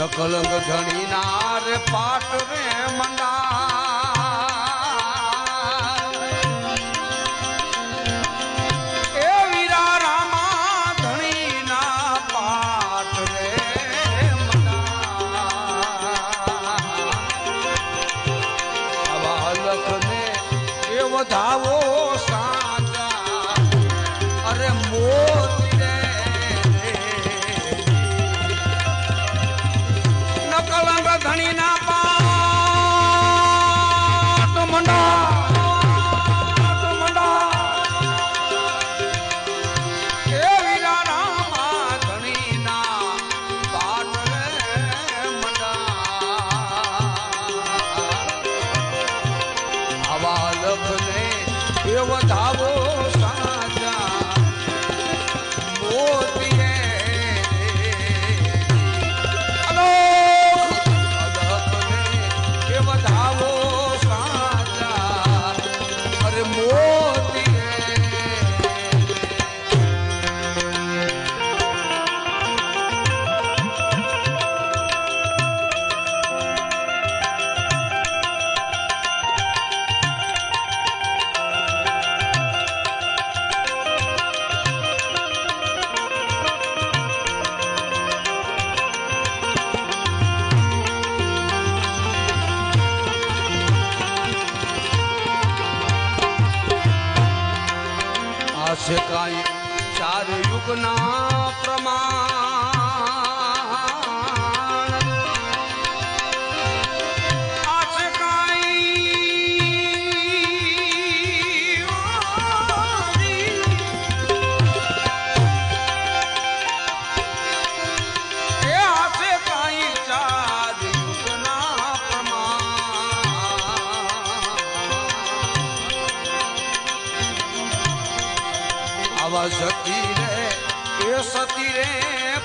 નકલંગ ધણીનાર પાટ રે Manda Eu andava છે કાંઈ ચાર યુગના પ્રમાણ. સતી રે એ સતી રે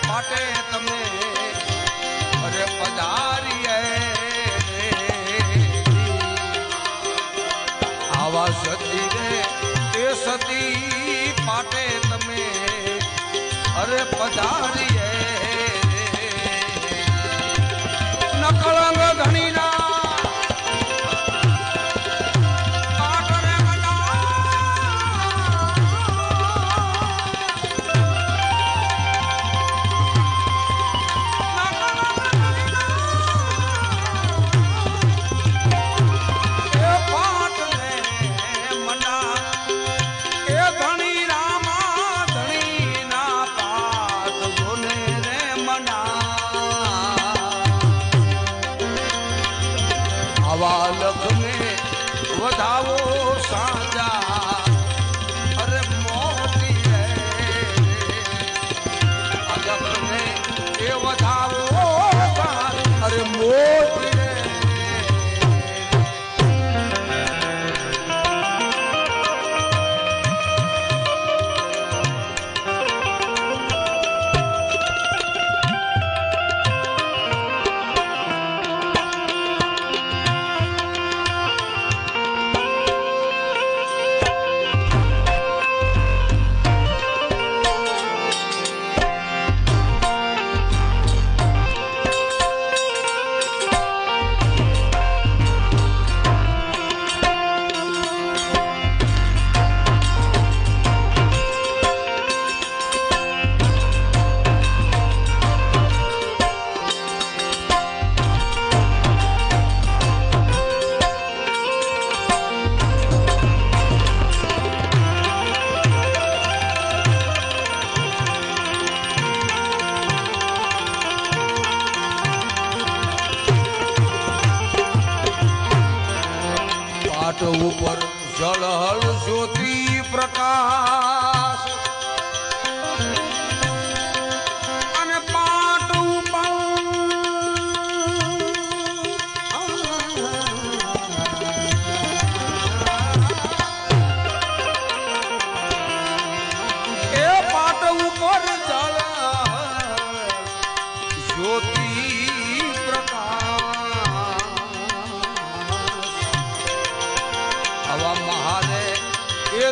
પાટે તમે. અરે પધારીએ. આવા સતી રે એ સતી પાટે તમે. અરે પધારીએ.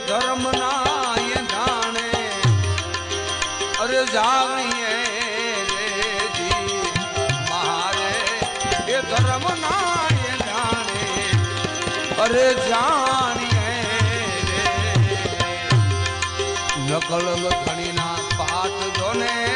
ધર્મ ના જાણે. અરે જાણીએ મારે. એ ધર્મ ના જાણે. અરે જાણીએ નકલ ઘણીના પાઠ ધોને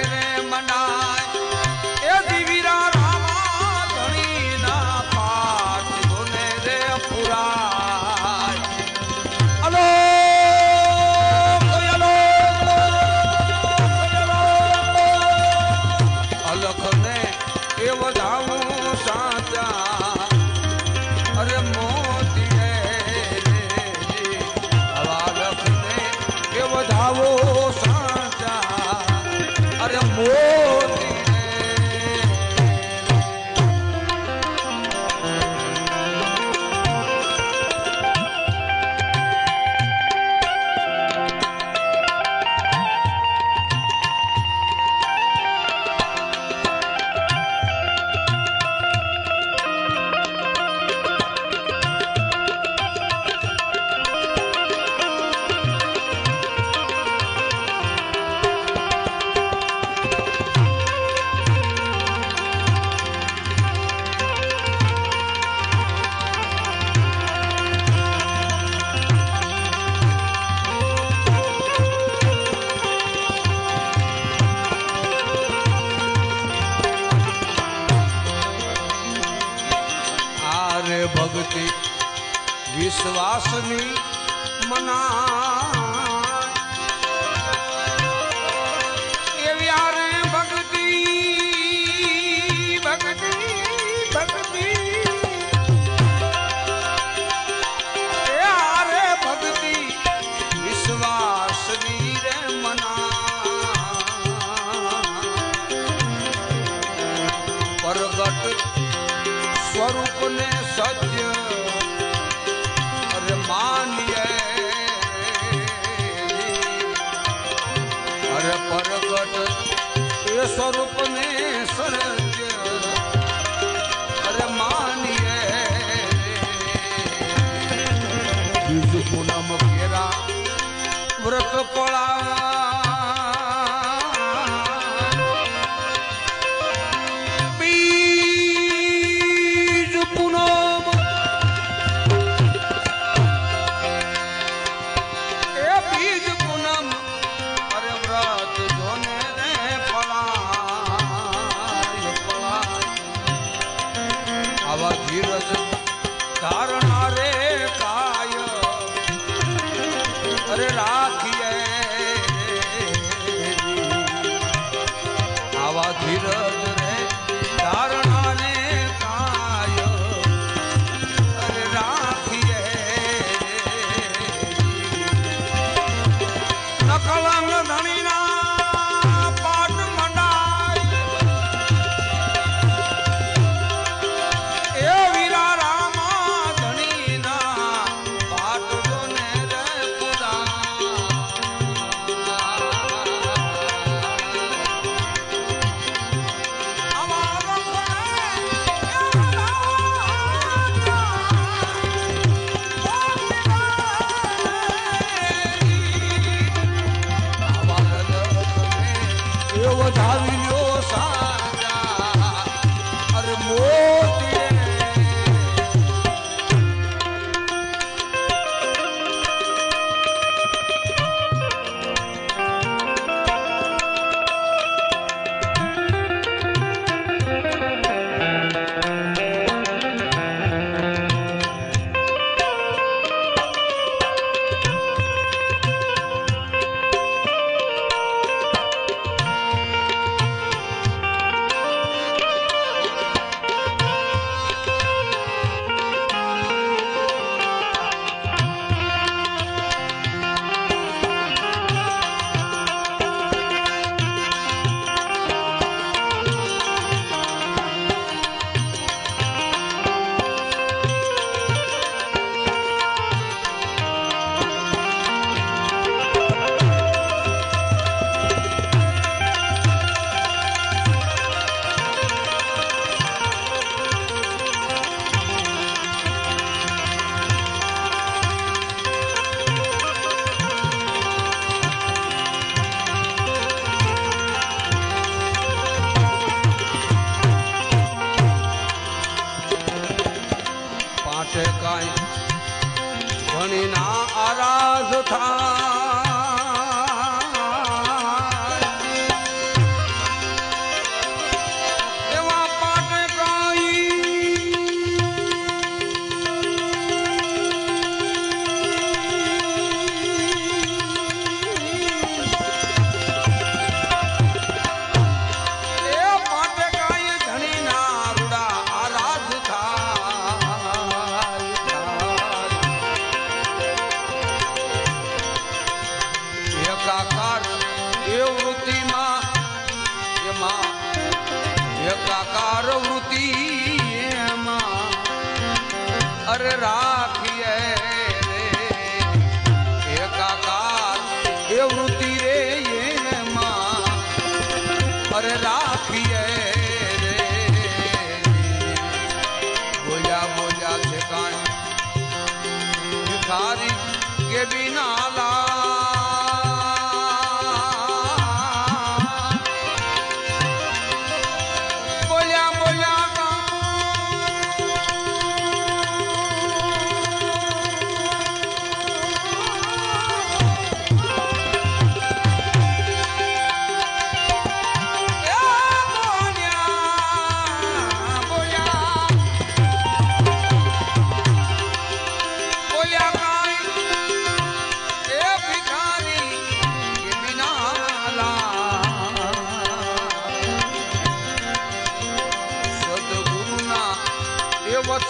દાસની મના દિવ્ય સરજ અરે માનીએ. પૂનમ ઘેરા વ્રત પળા માટે કાંઈ. ભણીના આરાધ થાય. અરે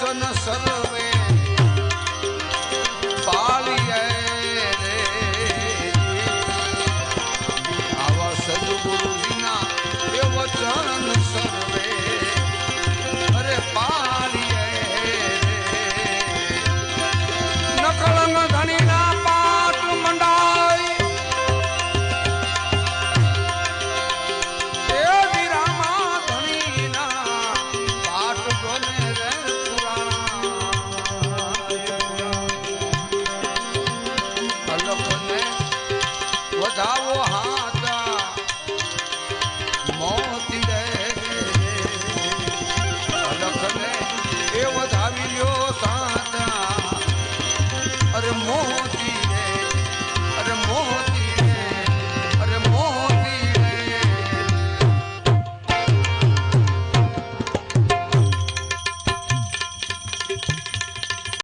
એ વચન